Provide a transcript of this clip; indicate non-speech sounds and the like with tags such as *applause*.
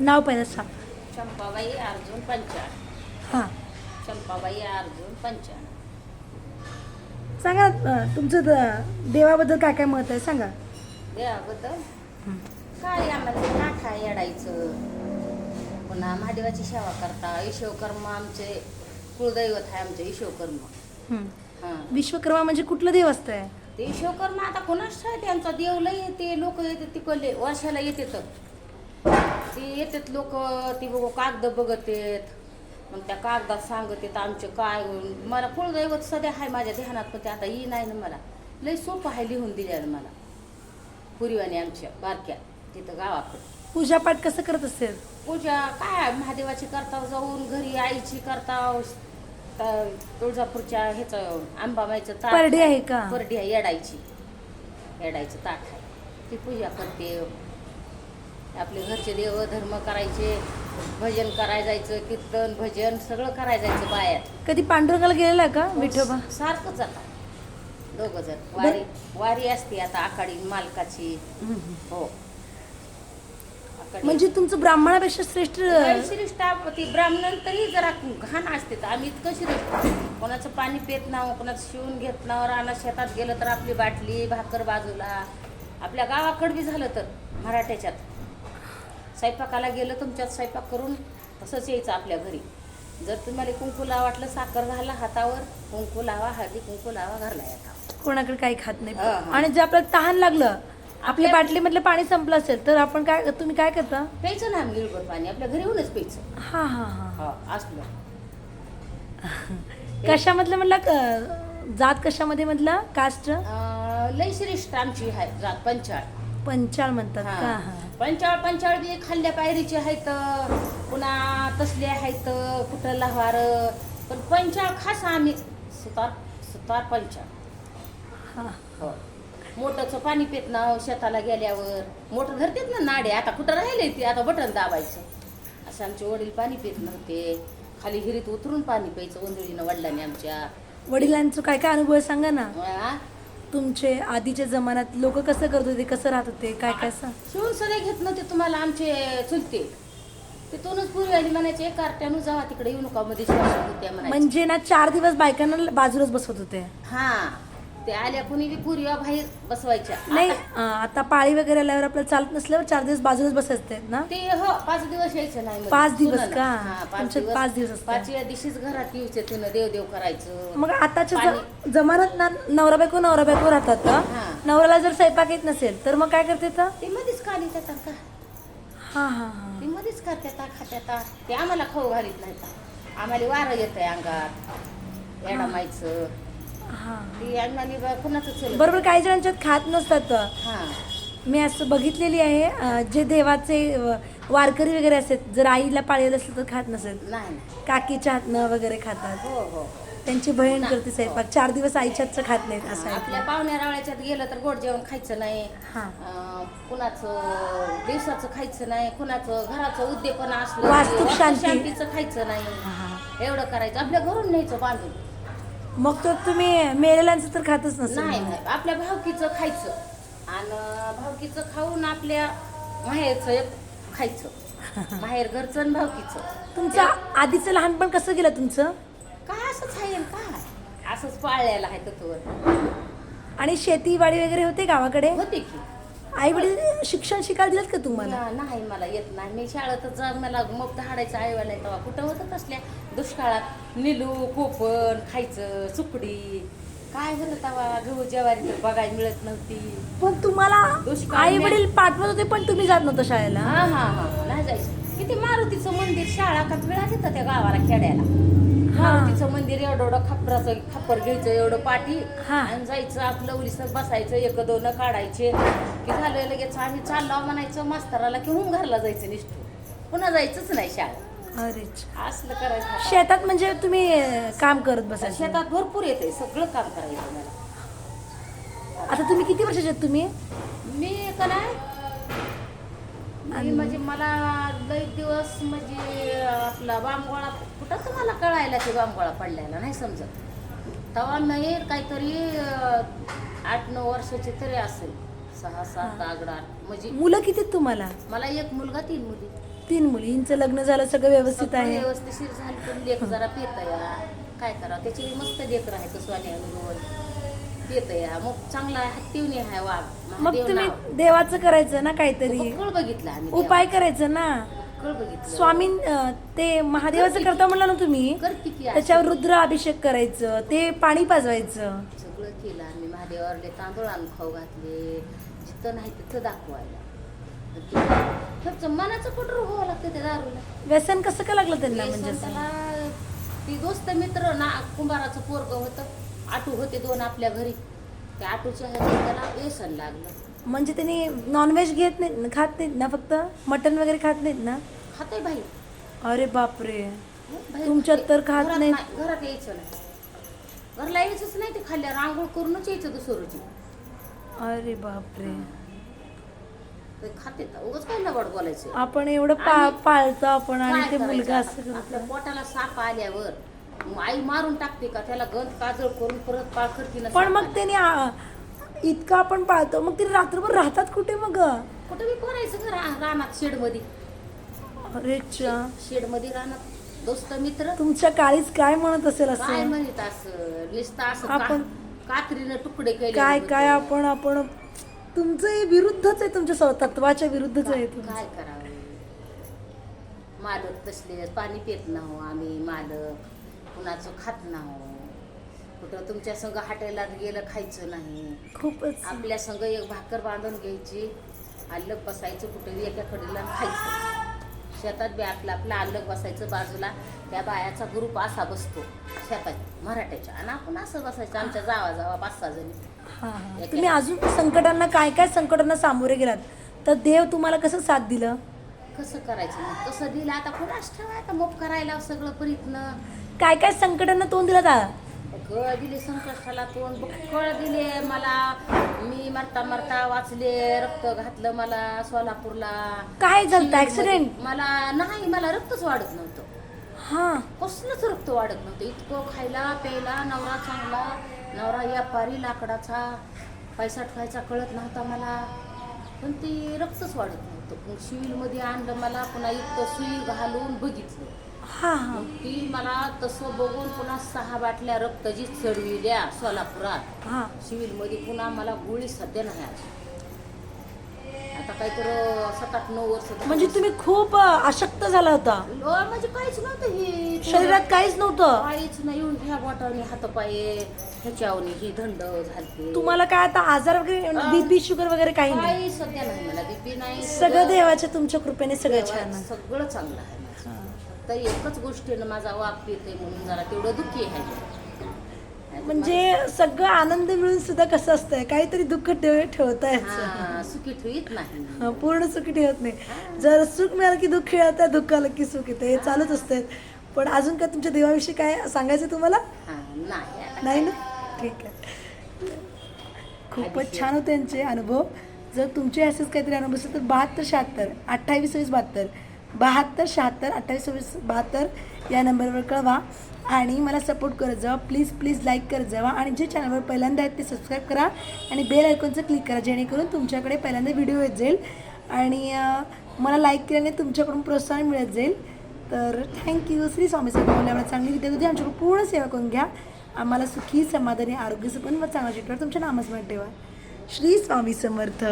नाव पहिलं सांग. चंपाबाई अर्जुन पंचाळ. हां. चंपाबाई अर्जुन पंचाळ. सांगा अं, तुमचं द- देवाबद्दल काय काय मत आहे सांगा. देवाबद्दल? काय आम्हाला ते नाठा येडायचं? पुन्हा महादेवाची सेवा करता ईशवकर्म आमचे कुळदैवत आहे आमचे ईशवकर्म हं. हां. विश्वकर्मा म्हणजे कुठलं देव असतंय? ते ईशवकर्म आता कोणाच ठाय त्यांचा देव लय येते लोक येते तिकडले वर्षाला येते तर. ते येतात लोक ती बघ कागद बघत येत मग त्या कागदात सांगत येत आमचे काय मला कुळदैवत सध्या आहे माझ्या ध्यानात पण ते आता येई नाही ना मला. लय सोपं आहे लिहून दिलेलं मला. पुरीवाणी आमच्या बारक्या तिथं गावाकडं. पूजापाठ कसं करत असेल? पूजा काय महादेवाची करताव जाऊन घरी आईची करताव. त- तुळजापूरच्या ह्याचं आंबाबाईचं ताट परडी आहे का? परडी आहे येडायची येडायचं ताट आहे ती पूजा करते. आपले घरचे देव धर्म करायचे भजन करायला जायचं कीर्तन भजन सगळं करायला जायचं बायात कधी पांडुरंगाला गेलेला का विठोबा? सारखंच आता. दोघ जण. वारी वारी असते आता आखाडी मालकाची. हो. म्हणजे तुमचं ब्राह्मणापेक्षा श्रेष्ठ श्रेष्ठ ती ब्राह्मण तरी जरा घाण असते. तर आम्ही इतकं श्रेष्ठ. कोणाचं पाणी पेत नाव कोणाचं शिवून घेत नाव रानात शेतात गेलं तर आपली बाटली भाकर बाजूला. आपल्या गावाकडं बी झालं तर मराठ्याच्यात. स्वयंपाकाला गेलं तुमच्यात स्वयंपाक करून तसंच यायचं आपल्या घरी. जर तुम्हाला कुंकू लावा वाटलं साखर घाला हातावर कुंकू लावा हळदी कुंकू लावा घरला येता कोणाकडे काही खात नाही. आणि जर आपल्याला तहान लागलं आपल्या आपल्या- बाटलीमधलं पाणी संपलं असेल तर आपण काय तुम्ही काय करता? प्यायचं ना आम्ही निळबट पाणी आपल्या घरी येऊनच प्यायचं. हा हा हा. हा असलं. *laughs* कशामधलं म्हटलं जात कशामध्ये म्हटलं कास्ट? लय श्रेष्ठ आमची आहे जात पंचाळ. पंचाळ म्हणतात का? हा. हा पंचाळ पंचाळ बी खाल्ल्या पायरीचे आहेत पुन्हा तसले आहेत कुठं लहार. पण पंचाळ खास आम्ही. सुतार सुतार पंचाळ. हा. हो. मोठंचं पाणी पित ना शेताला गेल्यावर. मोठं धरतेत ना नाडे. आता कुठं राहिले ते? आता बटन दाबायचं. असं आमचे वडील पाणी पित नव्हते. खाली हिरीत उतरून पाणी प्यायचं वंदळीनं वडिलांनी आमच्या. वडिलांचं काय काय अनुभव सांगा ना? तुमचे आधीच्या जमान्यात लोक कसं करत होते कसं राहत होते काय काय सांग? शिवून सगळे घेत नव्हते तुम्हाला आमचे चुलते. तिथूनच पूर्वी म्हणायचे एक कार्ट्यानं जावा तिकडे येऊ नका मध्ये शिवाय होत्या म्हणायचे. म्हणजे ना चार दिवस बायकांना बाजूलाच बसवत होते. हा. ते आल्या कुणी बी पूर्वी बाहेर बसवायच्या. नाही आता पाळी वगैरे आल्यावर आपल्याला चालत नसल्यावर चार दिवस बाजूलाच बसायचे ना? ते हो पाच दिवस यायचं नाही. पाच दिवस. का? हा, पाच तुमच्यात दिवस. पाच दिवस असतात. पाचव्या दिवशीच घरात यायचं तिनं देव देव करायचं. मग आताच्या ज- जमान्यात ना नवरा बायको नवरा बायको राहतात ना हा. नवऱ्याला जर स्वयंपाक येत नसेल तर मग काय करते तर? ते मध्येच काली त्यात का हा हा हा. ते मध्येच करत्यात खात्यात ते आम्हाला खाऊ घालीत नाही आम्हाला वारं येत आहे अंगात एडामायचं ते आम्हाला कुणाचं चल बरोबर काही जणांच्यात खात नसतात हा. मी असं बघितलेली आहे अं, जे देवाचे अं, वारकरी वगैरे असतात जर आईला पाळलेलं असलं तर खात नसेल नाही नाही. काकीच्या हातनं वगैरे खातात. हो हो. त्यांची बहीण करते स्वयंपाक. चार दिवस आईच्या हातचं खात नाहीत असं आहे. आपल्या पाहुण्या रावळ्याच्यात गेलं तर गोड जेवण खायचं नाही. हा. अं, कुणाचं दिवसाचं खायचं नाही कुणाचं घराचं उद्योपन असलं वास्तुक वास्तू शांती. शांतीचं खायचं नाही. एवढं करायचं. आपल्या घरून न्यायचं बांधून. मग तर तुम्ही मेलेल्यांचं तर खातच नाही नसेल. नाही आपल्या भावकीचं खायचं. आणि भावकीचं खाऊन आपल्या माहेरचं एक खायचं. *laughs* माहेर घरचं आणि भावकीचं. तुमचं आधीचं लहानपण कसं गेलं तुमचं? काय असंच आहे काय? असंच पाळलेलं आहे तत्वर आणि शेतीवाडी वगैरे होते गावाकडे? होते की. आई वडील शिक्षण शिकायला दिलं का तुम्हाला? ना- नाही मला येत नाही. मी शाळेतच जा मला मग हाडायचं आईवाला तेव्हा. कुठं होतं तसल्या? दुष्काळात निलू कोपण खायचं सुकडी. काय होतं तेव्हा? गहू ज्वारी तर बघायला मिळत नव्हती. पण तुम्हाला दुष्काळ आई वडील पाठवत होते पण तुम्ही जात नव्हतं शाळेला. हा हा हा. नाही जायचं. किती मारुतीचं मंदिर शाळा का वेळा येतं त्या गावाला खेड्याला? मारुतीचं मंदिर एवढं एवढं खापराचं खापर घ्यायचं एवढं पाठी. हा. आणि जायचं आपलं उलीसर बसायचं एक दोन काढायचे. की झालं लगेच आम्ही चाललो म्हणायचं मास्तराला की होऊन घरला जायचं निष्ठू. पुन्हा जायचंच नाही शाळा अरे असलं करायचं शेतात म्हणजे तुम्ही काम करत बसायचं? शेतात भरपूर येते सगळं काम करायचं मला. आता तुम्ही किती वर्षाचे आहेत तुम्ही? मी का नाही? मी म्हणजे मला लई दिवस म्हणजे आपला बांबगोळा कुठं तुम्हाला कळायला ते बांबगोळा पडलेला नाही समजत. तेव्हा नाही काहीतरी आठ नऊ वर्षाची तरी असेल. सहा सात आठ आठ. म्हणजे मुलं किती तुम्हाला? मला एक मुलगा तीन मुली. तीन मुलींचं लग्न झालं सगळं व्यवस्थित आहे. व्यवस्थितशीर झालं पण लेख जरा पेत या काय करावं त्याची मस्त लेख आहे सोन्या रोल या मग चांगला हत्तीवणी आहे वाघ. मग महादेव तुम्ही नाव. देवाचं करायचं ना काहीतरी. कळ बघितलं आम्ही उपाय करायचं ना. कळ बघितलं. स्वामी ते महादेवाचं करता म्हणलं ना तुम्ही करते की असं. त्याच्यावर रुद्र अभिषेक करायचं ते पाणी पाजवायचं. सगळं केलं आम्ही. महादेवावरले तांदूळ आणून खाऊ घातले. जिथं नाही तिथं दाखवायला. फक्त मनाचं कुठं व्हावं लागतं त्या दारूला? व्यसन कसं का लागलं त्यांना म्हणजे असं? त्याला ती दोस्त मित्र ना कुंभाराचं पोरग होतं. आटू होते दोन आपल्या घरी. त्या आटूच्या ह्याच्यात त्याला व्यसन लागलं. म्हणजे त्यांनी नॉनव्हेज घेत नाहीत खात नाहीत ना फक्त? मटन वगैरे खात नाहीत ना? खाते बाई. अरे बापरे. बाहेर तुमच्यात तर खात घरात नाहीत. नाही- घरात यायचं नाही. घरला यायचंच नाही ते खाल्ल्यावर आंघोळ करूनच यायचं दुसरं रोजी अरे बापरे. ते खाते तर उगाच काय लवड बोलायचं. आपण एवढं पा आणि- पाळतो आपण आणि काय ते मुलगा? असं आपल्या पोटाला साप आल्यावर आई मारून टाकते का? त्याला गंध काजळ करून परत पाळखरतीनं पण मग. त्यांनी आ- इतकं आपण पाळतो मग ते रात्रभर राहतात कुठे मग? कुठं बी करायचं रा- रानात शेडमध्ये अरे. शेडमध्ये रानात. दोस्त मित्र. तुमच्या काळीच काय म्हणत असेल काय असं म्हणत असं नुसतं असं का- आपण- कात्रीनं तुकडे केले काय होते. काय आपण आपण तुमचं हे विरुद्धच आहे तुमच्या तत्वाच्या विरुद्धच आहे तुमचं. काय करावं? मालक तसले पाणी पित नाहो आम्ही मालक. कुणाचं खात नाहो. कुठं तुमच्या संग हाटेला गेलं खायचं नाही. खूपच. आपल्या संग एक भाकर बांधून घ्यायची आल्लक बसायचं कुठे एका कडीला खायचं. शेतात बी आपलं आपलं आल्लक बसायचं बाजूला त्या बायाचा ग्रुप असा बसतो. शेतात मराठ्याच्या. आणि आपण असं बसायचं आमच्या जावा जावा पाच सहा जणी. तुम्ही अजून संकटांना काय काय संकटांना सामोरे गेलात? तर देव तुम्हाला कसं साथ दिलं? कसं करायचं मग? कसं दिलं? आता कुणाच ठेवायचं मोप करायला सगळं परीतनं. काय काय संकटांना तोंड दिलं ता कळ दिले संकष्टाला तोंड. कळ दिले मला. मी मरता मरता वाचले रक्त घातलं मला सोलापूरला. काय झालं. ऍक्सिडेंट मला नाही मला रक्तच वाढत नव्हतं. हा. कसलंच रक्त वाढत नव्हतं. इतकं खायला प्यायला नवरा चांगला नवरा व्यापारी लाकडाचा. पैसा ठेवायचा कळत नव्हता मला. पण ते रक्तच वाढत नव्हतं मग सिव्हिलमध्ये आणलं मला पुन्हा इतकं सुई घालून बघितलं. हा हा. मग ती मला तसं बघून पुन्हा सहा बाटल्या रक्तजी चढविल्या सोलापुरात. हा. सिव्हिलमध्ये पुन्हा मला गोळी सध्या नाही आली. आता काहीतरी सात आठ नऊ वर्ष झाली. म्हणजे तुम्ही खूप अशक्त झाला होता म्हणजे काहीच नव्हतं हे शरीरात काहीच नव्हतं काहीच नाही येऊन ह्या बोटाने हातपाये ह्याच्यावनी ही थंड झालते तुम्हाला काय आता आजार वगैरे बीपी शुगर वगैरे काही नाही काही सध्या नाही मला बीपी नाही सगळं देवाच्या तुमच्या कृपेने सगळं छान आहे. सगळं चांगलं आहे माझं. हा. तर एकच गोष्टीनं माझा वाप येते म्हणून जरा तेवढं दुःखी आहे म्हणजे सगळं आनंद मिळून सुद्धा कसं असतंय? काहीतरी दुःख ठेव ठेवता यायचं हा, सुखी ठेवीत नाही हा, पूर्ण सुख ठेवत नाही. जर सुख मिळालं की दुःख येतं दुःख आलं की सुख येतं. हे चालूच असतं पण अजून काय तुमच्या देवाविषयी काय सांगायचं तुम्हाला? हा, नाही आता नाही ना? ठीक आहे. खूपच छान होते त्यांचे अनुभव. जर तुमचे असेच काहीतरी अनुभव असेल तर बहात्तर शहात्तर अठ्ठावीस सव्वीस बहात्तर. बहात्तर शहात्तर अठ्ठावीस सव्वीस बहात्तर या नंबरवर कळवा. आणि मला सपोर्ट करत जावा प्लीज प्लीज लाईक करत जावा आणि जे चॅनलवर पहिल्यांदा आहेत ते सबस्क्राईब करा. आणि बेल आयकॉनचं क्लिक करा जेणेकरून तुमच्याकडे पहिल्यांदा व्हिडिओ येत जाईल. आणि मला लाईक केल्याने तुमच्याकडून प्रोत्साहन मिळत जाईल. तर थँक्यू श्री स्वामी साहेब आम्हाला चांगली विद्यार्थी आमच्याकडून पूर्ण सेवा करून घ्या. आम्हाला सुखी समाधानी आरोग्य सुखन व चांगला चिटवर तुमच्या नामस्मरण ठेवा. श्री स्वामी समर्थ.